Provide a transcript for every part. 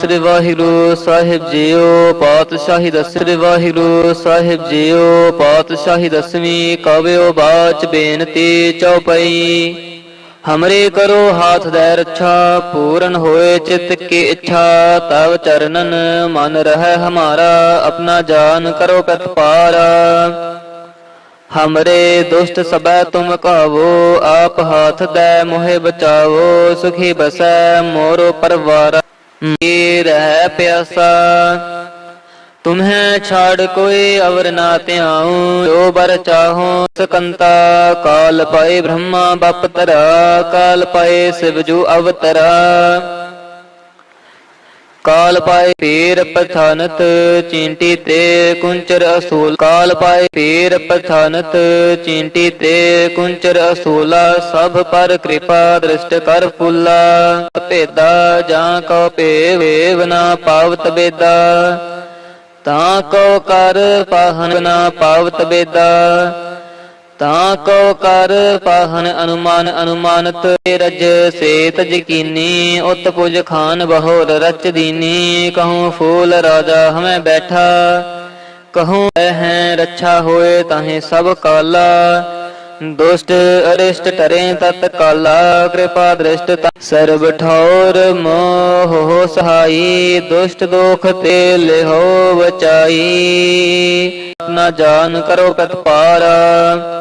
ਸ੍ਰੀ ਵਾਹਿਗੁਰੂ ਸਾਹਿਬ JIO, ਪਾਤਸ਼ਾਹੀ ਦਸਰੇ ਵਾਹਿਗੁਰੂ ਸਾਹਿਬ JIO, ਪਾਤਸ਼ਾਹੀ ਦਸਵੀਂ ਕਵਿਓ ਬਾਚ ਬੇਨਤੀ ਚਉਪਈ। ਹਮਰੇ ਕਰੋ ਹਾਥ ਦੇ ਰੱਛਾ, ਪੂਰਨ ਹੋਏ ਚਿਤ ਕੀ ਇੱਛਾ, ਤਵ ਚਰਨਨ ਮਨ ਰਹਿ ਹਮਾਰਾ, ਆਪਣਾ ਜਾਨ ਕਰੋ ਪ੍ਰਤਪਾਰਾ ਹਮਰੇ ਦੁਸ਼ਟ ਸਬੈ ਤੁਮ ਕਾਵੋ, ਆਪ ਹਾਥ ਦੇ ਮੋਹਿ ਬਚਾਵੋ, ਸੁਖੀ ਬਸੈ ਮੋਰੋ ਪਰਵਾਰਾ। ਮੇ ਰਹਿ ਪਿਆਸਾ। ਤੁਮਹਿ ਛਾੜ ਕੋਈ ਅਵਰ ਨਾ ਧਿਆਉ। ਜੋ ਬਰ ਚਾਹੋ ਸਕੰਤਾ। ਕਾਲ ਪਾਏ ਬ੍ਰਹਮਾ, ਬਪ ਤਰਾ। ਕਾਲ ਪਾਏ ਸਿਵ ਜੂ ਅਵਤਰਾ। ਕਾਲ ਪਾਏ ਪੀਰ ਪਥਾਨਤ ਚਿੰਟੀ ਤੇ ਕੁੰਚਰ ਅਸੂਲ। ਕਾਲ ਪਾਏ ਪੀਰ ਪਥਾਨਤ ਚਿੰਟੀ ਤੇ ਕੁੰਚਰ ਅਸੂਲਾ। ਸਭ ਪਰ ਕਿਰਪਾ ਦ੍ਰਿਸ਼ਟ ਕਰ ਫੁੱਲਾ। ਭੇਦਾ ਜਾਂ ਕੋ ਭੇਵ ਨਾ ਪਾਵਤ ਬੇਦਾ। ਤਾਂ ਕੋ ਕਰ ਪਾਹਨ ਨਾ ਪਾਵਤ ਬੇਦਾ। ਤਾਂ ਕੋ ਕਰ ਪਾਹਨ ਅਨੁਮਾਨ, ਅਨੁਮਾਨਤ ਰਜ ਸੇਤ ਯਕੀਨੀ। ਉਤ ਪੁਜ ਖਾਨ ਬਹੋਰ ਰਚ ਦੀਨੀ। ਕਹੂੰ ਫੂਲ ਰਾਜਾ ਹਮੈ ਬੈਠਾ। ਕਹੂੰ ਹੈ ਰੱਛਾ ਹੋਏ ਤਾਹੇ ਸਭ ਕਾਲਾ। ਦੁਸ਼ਟ ਅਰਿਸ਼ਟ ਟਰੇ ਤਤ ਕਾਲਾ। ਕਿਰਪਾ ਦ੍ਰਿਸ਼ਟ ਤ- ਸਰਬ ਠੌਰ ਮੋਹ ਸਹਾਈ। ਦੁਸ਼ਟ ਦੋਖ ਤੇ ਲਿਹੋ ਬਚਾਈ ਨਾ ਜਾਨ ਕਰੋ ਪ੍ਰਤਪਾਰਾ ਹਮਰੇ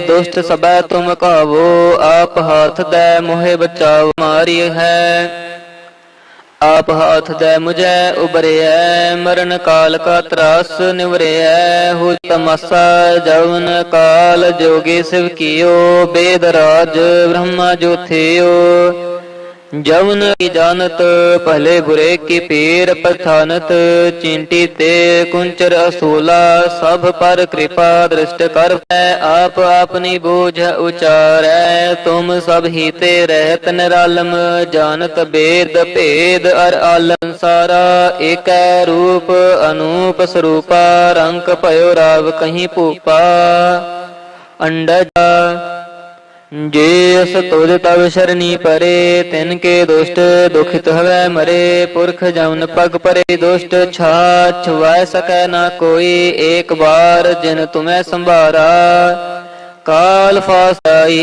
ਦੁਸ਼ਟ ਸਬੈ ਤੁਮ ਕਹਾਵੋ ਆਪ ਹਾਥ ਦੇ ਮੋਹਿ ਬਚਾਓ ਮਾਰੀ ਹੈ ਆਪ ਹਾਥ ਦੇ ਮੁਝੈ ਉਬਰਿਐ ਮਰਨ ਕਾਲ ਕਾ ਤਰਾਸ ਨਿਵਰਿਐ ਹੋ ਤਮਸਾ ਜਵਨ ਕਾਲ ਜੋਗੀ ਸਿਵ ਕੀਓ ਬੇਦ ਰਾਜ ਬ੍ਰਹਮਾ ਜੋਥਿਓ ਜਵਨ ਕੀ ਜਾਣਤ ਭਲੇ ਬੁਰੇ ਕੀ ਪੀਰ ਪਥਾਨਤ ਚਿੰਟੀ ਤੇ ਕੁੰਚਰ ਅਸੂਲਾ, ਸਭ ਪਰ ਕਿਰਪਾ ਦ੍ਰਿਸ਼ਟ ਕਰ ਹੈ ਆਪ ਆਪਣੀ ਬੂਝ ਉਚਾਰੈ, ਤੁਮ ਸਭ ਹੀ ਤੇ ਰਹਿਤ ਨਿਰਾਲਮ ਜਾਣਤ ਬੇਦ ਭੇਦ ਅਰ ਆਲਮ ਸਾਰਾ, ਏਕੈ ਰੂਪ ਅਨੂਪ ਸਰੂਪਾ, ਰੰਗ ਭਇਓ ਰਾਵ ਕਹੀਂ ਭੂਪਾ, ਅੰਡਜ ਜੇ ਅਸ ਤੁਧ ਤਵ ਸ਼ਰਣੀ ਪਰੇ, ਤਿਨ ਕੇ ਦੁਸ਼ਟ ਦੁਖਿਤ ਹਵੈ ਮਰੇ, ਪੁਰਖ ਜਮਨ ਪਗ ਪਰੇ ਦੁਸ਼ਟ ਛਾ ਛੁਵੈ ਸਕੈ ਨਾ ਕੋਈ, ਏਕ ਬਾਰ ਜਿਨ ਤੁਮੈ ਸੰਭਾਰਾ। ਕਾਲ ਫਾਸਾਈ,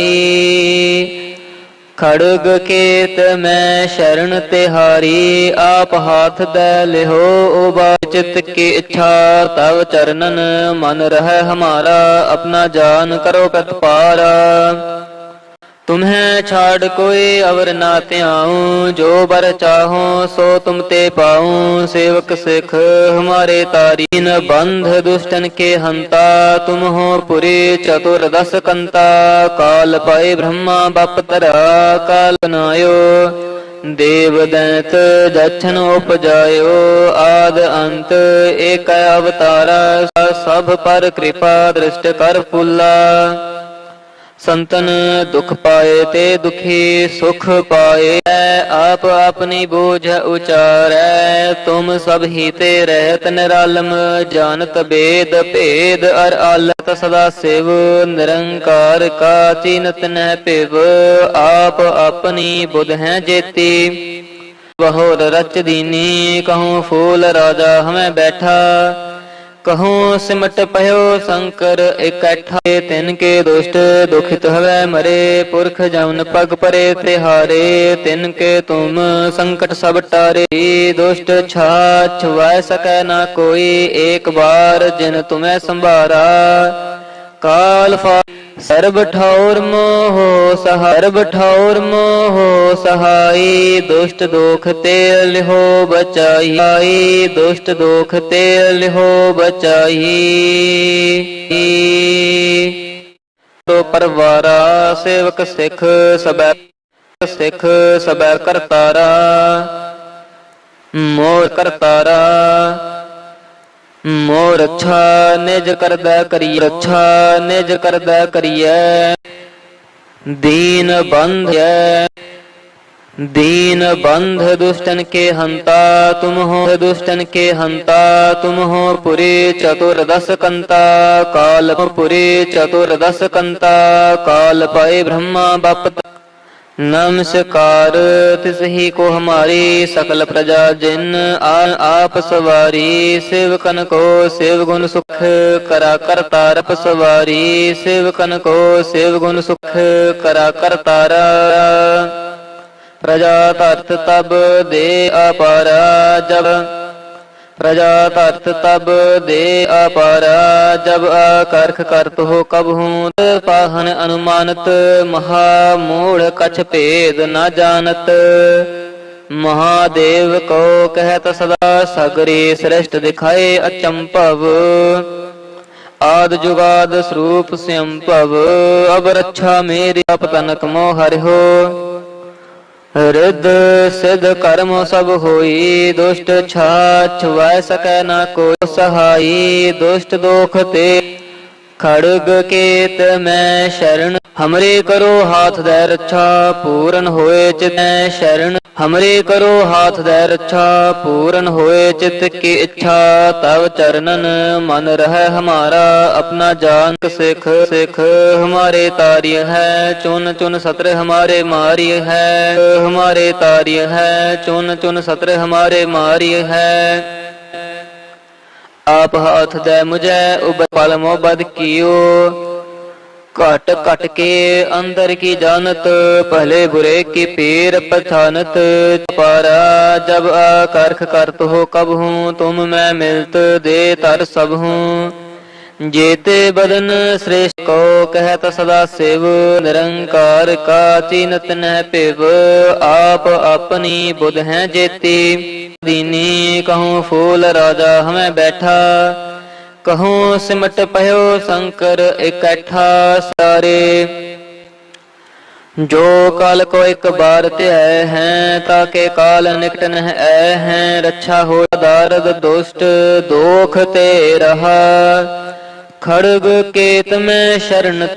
ਖੜਗ ਕੇਤ ਮੈਂ ਸ਼ਰਨ ਤਿਹਾਰੀ ਆਪ ਹਾਥ ਦੇ ਲਿਹੋ ਉਬਾ ਚਿਤ ਕੀ ਇੱਛਾ, ਤਵ ਚਰਨਨ ਮਨ ਰਹਿ ਹਮਾਰਾ, ਆਪਣਾ ਜਾਨ ਕਰੋ ਕਤ ਪਾਰਾ ਤੁਮਹੈ ਛਾੜ ਕੋਈ ਅਵਰ ਨਾ ਧਿਆਉ, ਜੋ ਬਰ ਚਾਹੋ ਸੋ ਤੁਮ ਤੇ ਪਾਉ। ਸੇਵਕ ਸਿਖ, ਹਮਾਰੇ ਤਾਰੀਨ ਬੰਧ, ਦੁਸ਼ਟਨ ਕੇ ਹੰਤਾ। ਤੁਮ ਹੋ ਪੁਰੇ ਚਤੁਰ ਦਸ ਕੰਤਾ। ਕਾਲ ਪਾਏ ਬ੍ਰਹਮਾ ਬਪ ਤਰਾ, ਕਾਲ ਨਾਇਓ ਦੇਵ ਦੈਤ ਦਛਨ ਉਪਜਾਇਓ, ਆਦ ਅੰਤ ਏਕ ਅਵਤਾਰਾ। ਸਭ ਪਰ ਕਿਰਪਾ ਦ੍ਰਿਸ਼ਟ ਕਰ ਫੁੱਲਾ। ਸੰਤਨ ਦੁਖ ਪਾਏ ਤੇ ਦੁਖੀ ਸੁਖ ਪਾਏ। ਆਪ ਆਪਣੀ ਬੋਝ ਉਚਾਰੈ, ਤੁਮ ਸਭ ਹੀ ਤੇ ਰਹਿਤ ਨਿਰਾਲਮ। ਜਾਣਤ ਬੇਦ ਭੇਦ ਅਰ ਆਲਤ ਸਦਾ ਸਿਵ, ਨਿਰੰਕਾਰ ਕਾ ਚੀਨਤ ਨਹਿ ਭਿਵ। ਆਪ ਆਪਣੀ ਬੁਧ ਹੈ ਜੇਤੀ। ਬਹੁਰ ਰਚ ਦੀਨੀ, ਕਹੂੰ ਫੂਲ ਰਾਜਾ ਹਮੈ ਬੈਠਾ। ਕਹੋ, ਸਿਮਟ ਪਇਓ ਸ਼ੰਕਰ, ਇਕੱਠਾ ਤਿਨ ਕੇ ਦੁਸ਼ਟ, ਦੁਖਿਤ ਹਵੈ ਮਰੇ, ਪੁਰਖ ਜਮਨ ਪਗ ਪਰੇ ਤਿਹਾਰੇ, ਤਿਨ ਕੇ ਤੁਮ ਸੰਕਟ ਸਭ ਟਾਰੇ। ਦੁਸ਼ਟ ਛਾ ਛੁਆ ਸਕੈ ਨਾ ਕੋਈ, ਏਕ ਬਾਰ ਜਿਨ ਤੁਮੈ ਸੰਭਾਰਾ। ਕਾਲ ਫਾ ਸਰਬ ਠੌਰ ਮੋਹ ਸਹਰਬ ਠੌਰ ਮੋਹ ਸਹਾਈ ਦੁਸ਼ਟ ਦੋਖ ਤੇ ਲਿਹੋ ਬਚਾਈ, ਦੁਸ਼ਟ ਦੋਖ ਤੇ ਲਿਹੋ ਬਚਾਈ। ਤੋ ਪਰਵਾਰਾ ਸੇਵਕ ਸਿੱਖ ਸਬੈ ਸਿੱਖ ਸਬੈ ਕਰਤਾਰਾ ਮੋਰ ਕਰਤਾਰਾ। ਮੋਰ ਰੱਛਾ ਨਿਜ ਕਰਦਾ ਕਰੀ ਰੱਛਾ ਨਿਜ ਕਰਦਾ ਕਰੀਐ ਦੀਨ ਬੰਧੈ दीन बंध दुष्टन के हंता तुम हो दुष्टन के हंता तुम हो पुरी चतुर्दश कंता काल पुरी चतुर्दश कंता काल पाए ब्रह्मा बप ਨਮਸਕਾਰ, ਤਿਸ ਹੀ ਕੋ ਹਮਾਰੀ ਸਕਲ ਪ੍ਰਜਾ ਜਿਨ ਆਪ ਸਵਾਰੀ, ਸੇਵਕਨ ਕੋ ਸੇਵ ਗੁਣ ਸੁਖ, ਕਰਾ ਕਰਤਾਰਪ ਸਵਾਰੀ, ਸੇਵਕਨ ਕੋ ਸੇਵ ਗੁਣ ਸੁਖ, ਕਰਾ ਕਰਤਾਰਾ ਪ੍ਰਜਾ ਤਰਤ ਤਬ ਦੇ ਅਪਾਰਾ ਜਬ प्रजा तत् तब दे अपारा जब अकर्ख करत हो कब हूँ पाहन अनुमानत महा मूढ़ कछ भेद न जानत महादेव को कहत सदा सगरे श्रेष्ठ दिखाए अचंपव आद जुगाद स्वरूप स्वयंपव अब रक्षा मेरी अपतनक मोह हरिहो ਰਿੱਧ ਸਿਧ ਕਰਮ ਸਭ ਹੋਈ, ਦੁਸ਼ਟ ਛਾਛ ਵੈ ਸਕੈ ਨਾ ਕੋਈ ਸਹਾਈ, ਦੁਸ਼ਟ ਦੋਖ ਤੇ ਖੜਗ ਕੇਤ ਮੈਂ ਸ਼ਰਨ ਹਮਰੇ ਕਰੋ ਹਾਥ ਦੈ ਰੱਛਾ ਪੂਰਨ ਹੋਏ ਚਿਤੈ ਸ਼ਰਨ ਹਮਰੇ ਕਰੋ ਹਾਥ ਦੈ ਰੱਛਾ ਪੂਰਨ ਹੋਏ ਚਿਤ ਕੀ ਇੱਛਾ ਤਵ ਚਰਨਨ ਮਨ ਰਹਿ ਹਮਾਰਾ ਆਪਣਾ ਜਾਨ ਸਿਖ ਸਿਖ ਹਮਾਰੇ ਤਾਰਿਯ ਹੈ ਚੁਨ ਚੁਨ ਸਤਰ ਹਮਾਰੇ ਮਾਰਿਯ ਹੈ ਹਮਾਰੇ ਤਾਰਿਯ ਹੈ ਚੁਨ ਚੁਨ ਸਤਰ ਹਮਾਰੇ ਮਾਰਿਯ ਹੈ ਆਪ ਹਾਥ ਦੈ ਮੁਝੈ ਉਬਲ ਪਲ ਮੋਬਦ ਕੀਓ ਘਟ ਘਟ ਕੇ ਅੰਦਰ ਕੀ ਜਾਣਤ ਪਹਿਲੇ ਬੁਰੇ ਕੀ ਪੀਰ ਪਛਾਨਤ। ਪਾਰਾ ਜਬ ਆਕਰਖ ਕਰਤ ਹੋ ਕਬ ਹੂੰ, ਤੁਮ ਮੈਂ ਮਿਲਤ ਦੇ ਤਰ ਸਭ ਹੂੰ। ਜੇਤੇ ਬਦਨ ਸ੍ਰੇਸ਼ਟ ਕੋ ਕਹਿਤ ਸਦਾ ਸਿਵ, ਨਿਰੰਕਾਰ ਕਾ ਚੀਨਤ ਨਹਿ ਪਿਵ ਆਪ ਆਪਣੀ ਬੁਧ ਹੈ ਜੇਤੀ, ਦੀਨੀ ਕਹੂੰ ਫੂਲ ਰਾਜਾ ਹਮੈ ਬੈਠਾ। ਕਹੋ ਸਿਮਟ ਪਇਓ ਸ਼ੰਕਰ ਇਕੱਠਾ ਸਾਰੇ। ਜੋ ਕਾਲ ਕੋ ਇੱਕ ਬਾਰ ਧਿਆਇ ਹੈ ਤਾਕੇ ਕਾਲ ਨਿਕਟ ਨਹਿ ਐ ਹੈ। ਰੱਛਾ ਹੋ ਦਾਰਦ ਦੁਸ਼ਟ, ਦੋਖ ਤੇ ਰਹਾ। ਖੜਗ ਕੇਤ ਮੈਂ ਸ਼ਰਨ